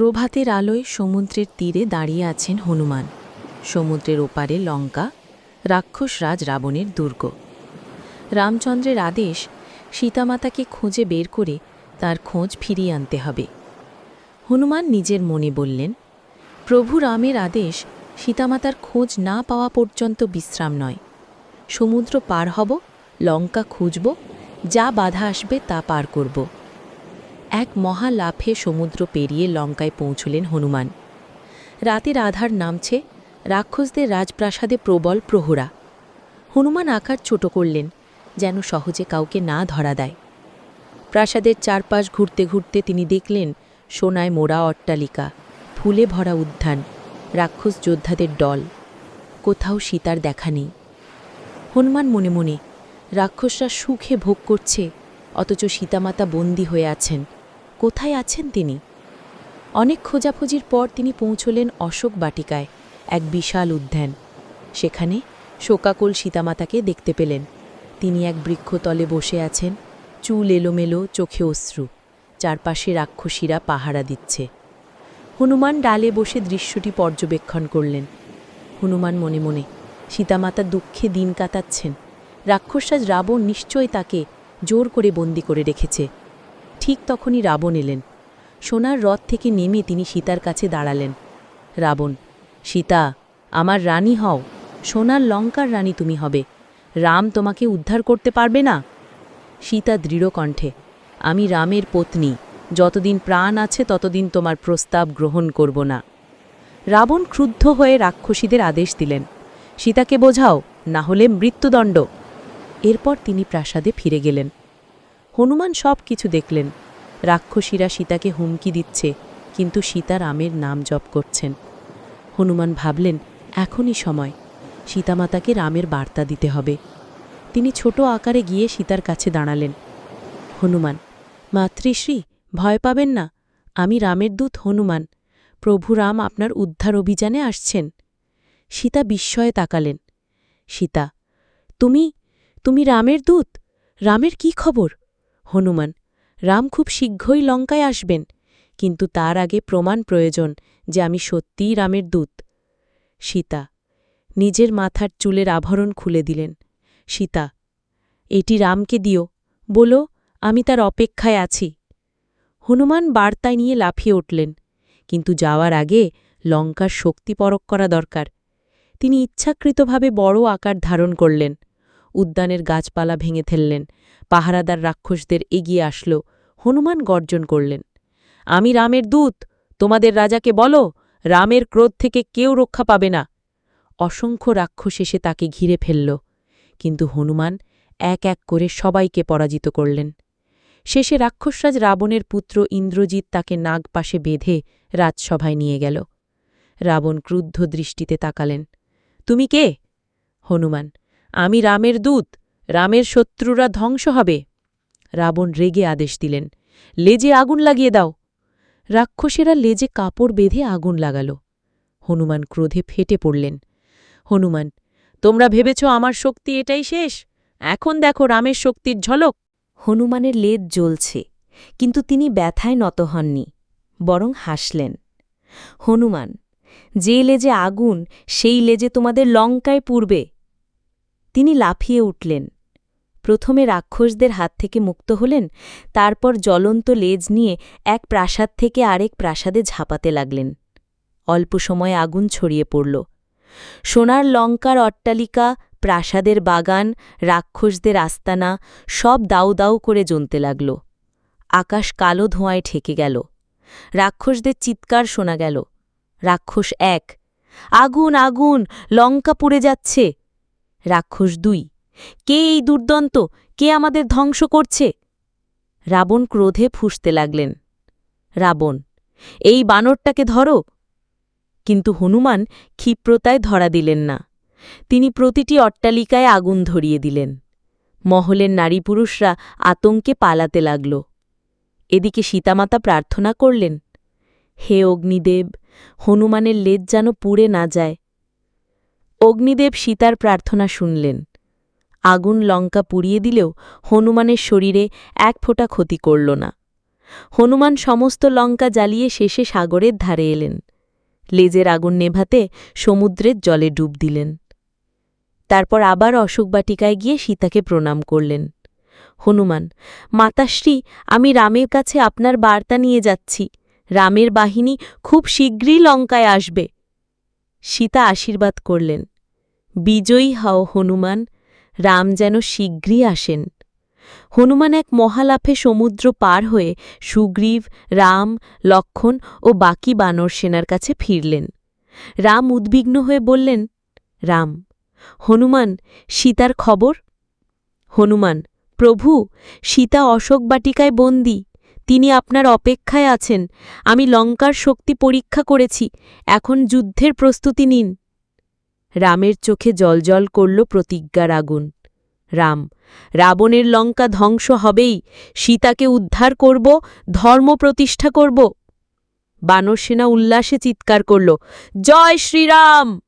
প্রভাতের আলোয় সমুদ্রের তীরে দাঁড়িয়ে আছেন হনুমান। সমুদ্রের ওপারে লঙ্কা রাক্ষসরাজ রাবণের দুর্গ। রামচন্দ্রের আদেশ, সীতামাতাকে খুঁজে বের করে তার খোঁজ ফিরিয়ে আনতে হবে। হনুমান নিজের মনে বললেন, প্রভু রামের আদেশ, সীতামাতার খোঁজ না পাওয়া পর্যন্ত বিশ্রাম নয়। সমুদ্র পার হব, লঙ্কা খুঁজব, যা বাধা আসবে তা পার করব। এক মহা লাফে সমুদ্র পেরিয়ে লঙ্কায় পৌঁছলেন হনুমান। রাতের আধার নামছে রাক্ষসদের রাজপ্রাসাদে প্রবল প্রহরা। হনুমান আকার ছোট করলেন, যেন সহজে কাউকে না ধরা দেয়। প্রাসাদের চারপাশ ঘুরতে ঘুরতে তিনি দেখলেন, সোনায় মোড়া অট্টালিকা, ফুলে ভরা উদ্যান, রাক্ষস যোদ্ধাদের দল। কোথাও সীতার দেখা নেই। হনুমান মনে মনে, রাক্ষসরা সুখে ভোগ করছে, অথচ সীতামাতা বন্দী হয়ে আছেন। কোথায় আছেন তিনি? অনেক খোঁজাখুঁজির পর তিনি পৌঁছলেন অশোক বাটিকায়, এক বিশাল উদ্যান। সেখানে শোকাকুল সীতামাতাকে দেখতে পেলেন। তিনি এক বৃক্ষতলে বসে আছেন, চুল এলোমেলো, চোখে অশ্রু। চারপাশে রাক্ষসীরা পাহারা দিচ্ছে। হনুমান ডালে বসে দৃশ্যটি পর্যবেক্ষণ করলেন। হনুমান মনে মনে সীতামাতা দুঃখে দিন কাটাচ্ছেন। রাক্ষসরাজ রাবণ নিশ্চয় তাকে জোর করে বন্দি করে রেখেছে। ঠিক তখনই রাবণ এলেন। সোনার রথ থেকে নেমে তিনি সীতার কাছে দাঁড়ালেন। রাবণ, সীতা, আমার রানী হও, সোনার লঙ্কার রানী তুমি হবে। রাম তোমাকে উদ্ধার করতে পারবে না? সীতা দৃঢ় কণ্ঠে, আমি রামের পত্নী, যতদিন প্রাণ আছে ততদিন তোমার প্রস্তাব গ্রহণ করব না। রাবণ ক্রুদ্ধ হয়ে রাক্ষসীদের আদেশ দিলেন, সীতাকে বোঝাও, না হলে মৃত্যুদণ্ড। এরপর তিনি প্রাসাদে ফিরে গেলেন। হনুমান সব কিছু দেখলেন। রাক্ষসীরা সীতাকে হুমকি দিচ্ছে, কিন্তু সীতা রামের নাম জপ করছেন। হনুমান ভাবলেন, এখনই সময়। সীতামাতাকে রামের বার্তা দিতে হবে। তিনি ছোট আকারে গিয়ে সীতার কাছে দাঁড়ালেন। হনুমান, মাতৃশ্রী, ভয় পাবেন না। আমি রামের দূত হনুমান। প্রভু রাম আপনার উদ্ধার অভিযানে আসছেন। সীতা বিস্ময়ে তাকালেন। সীতা, তুমি তুমি রামের দূত? রামের কি খবর? হনুমান, রাম খুব শীঘ্রই লঙ্কায় আসবেন, কিন্তু তার আগে প্রমাণ প্রয়োজন যে আমি সত্যিই রামের দূত। সীতা, নিজের মাথার চুলের আভরণ খুলে দিলেন। সীতা, এটি রামকে দিও, বলো, আমি তার অপেক্ষায় আছি। হনুমান বার্তায় নিয়ে লাফিয়ে উঠলেন, কিন্তু যাওয়ার আগে লঙ্কার শক্তি পরক করা দরকার। তিনি ইচ্ছাকৃতভাবে বড় আকার ধারণ করলেন। উদ্যানের গাছপালা ভেঙে ফেললেন। পাহারাদার রাক্ষসদের এগিয়ে আসলো। হনুমান গর্জন করলেন, আমি রামের দূত, তোমাদের রাজাকে বলো, রামের ক্রোধ থেকে কেউ রক্ষা পাবে না। অসংখ্য রাক্ষস এসে তাকে ঘিরে ফেলল, কিন্তু হনুমান এক এক করে সবাইকে পরাজিত করলেন। শেষে রাক্ষসরাজ রাবণের পুত্র ইন্দ্রজিৎ তাকে নাগপাশে বেঁধে রাজসভায় নিয়ে গেল। রাবণ ক্রুদ্ধ দৃষ্টিতে তাকালেন, তুমি কে? হনুমান আমি রামের দূত, রামের শত্রুরা ধ্বংস হবে। রাবণ রেগে আদেশ দিলেন, লেজে আগুন লাগিয়ে দাও। রাক্ষসেরা লেজে কাপড় বেঁধে আগুন লাগাল। হনুমান ক্রোধে ফেটে পড়লেন, হনুমান, তোমরা ভেবেছ আমার শক্তি এটাই শেষ? এখন দেখো রামের শক্তির ঝলক! হনুমানের লেজ জ্বলছে, কিন্তু তিনি ব্যথায় নত হননি, বরং হাসলেন, হনুমান, যে লেজে আগুন, সেই লেজে তোমাদের লঙ্কায় পূর্বে তিনি লাফিয়ে উঠলেন। প্রথমে রাক্ষসদের হাত থেকে মুক্ত হলেন, তারপর জ্বলন্ত লেজ নিয়ে এক প্রাসাদ থেকে আরেক প্রাসাদে ঝাঁপাতে লাগলেন। অল্প সময়ে আগুন ছড়িয়ে পড়ল। সোনার লঙ্কার অট্টালিকা, প্রাসাদের বাগান, রাক্ষসদের আস্তানা সব দাউ দাউ করে জ্বলতে লাগল। আকাশ কালো ধোঁয়ায় ঠেকে গেল। রাক্ষসদের চিৎকার শোনা গেল। রাক্ষস এক, আগুন আগুন! লঙ্কা পুড়ে যাচ্ছে! রাক্ষস দুই, কে এই দুর্দন্ত? কে আমাদের ধ্বংস করছে? রাবণ ক্রোধে ফুসতে লাগলেন। রাবণ, এই বানরটাকে ধরো। কিন্তু হনুমান ক্ষিপ্রতায় ধরা দিলেন না। তিনি প্রতিটি অট্টালিকায় আগুন ধরিয়ে দিলেন। মহলের নারী পুরুষরা আতঙ্কে পালাতে লাগল। এদিকে সীতামাতা প্রার্থনা করলেন, হে অগ্নিদেব, হনুমানের লেজ যেন পুড়ে না যায়। অগ্নিদেব সীতার প্রার্থনা শুনলেন। আগুন লঙ্কা পুড়িয়ে দিলেও হনুমানের শরীরে এক ফোঁটা ক্ষতি করল না। হনুমান সমস্ত লঙ্কা জ্বালিয়ে শেষে সাগরের ধারে এলেন। লেজের আগুন নেভাতে সমুদ্রের জলে ডুব দিলেন। তারপর আবার অশোকবাটিকায় গিয়ে সীতাকে প্রণাম করলেন। হনুমান, মাতাশ্রী, আমি রামের কাছে আপনার বার্তা নিয়ে যাচ্ছি। রামের বাহিনী খুব শীঘ্রই লঙ্কায় আসবে। সীতা আশীর্বাদ করলেন। বিজয়ী হও হনুমান, রাম যেন শীঘ্রই আসেন। হনুমান এক মহালাফে সমুদ্র পার হয়ে সুগ্রীব, রাম, লক্ষণ ও বাকি বানর সেনার কাছে ফিরলেন। রাম উদ্বিগ্ন হয়ে বললেন, রাম, হনুমান, সীতার খবর? হনুমান, প্রভু, সীতা অশোক বাটিকায় বন্দী। তিনি আপনার অপেক্ষায় আছেন। আমি লঙ্কার শক্তি পরীক্ষা করেছি। এখন যুদ্ধের প্রস্তুতি নিন। রামের চোখে জলজল করল প্রতিজ্ঞার আগুন। রাম, রাবণের লঙ্কা ধ্বংস হবেই। সীতাকে উদ্ধার করব, ধর্ম প্রতিষ্ঠা করব। বানরসেনা উল্লাসে চিৎকার করল, জয় শ্রীরাম!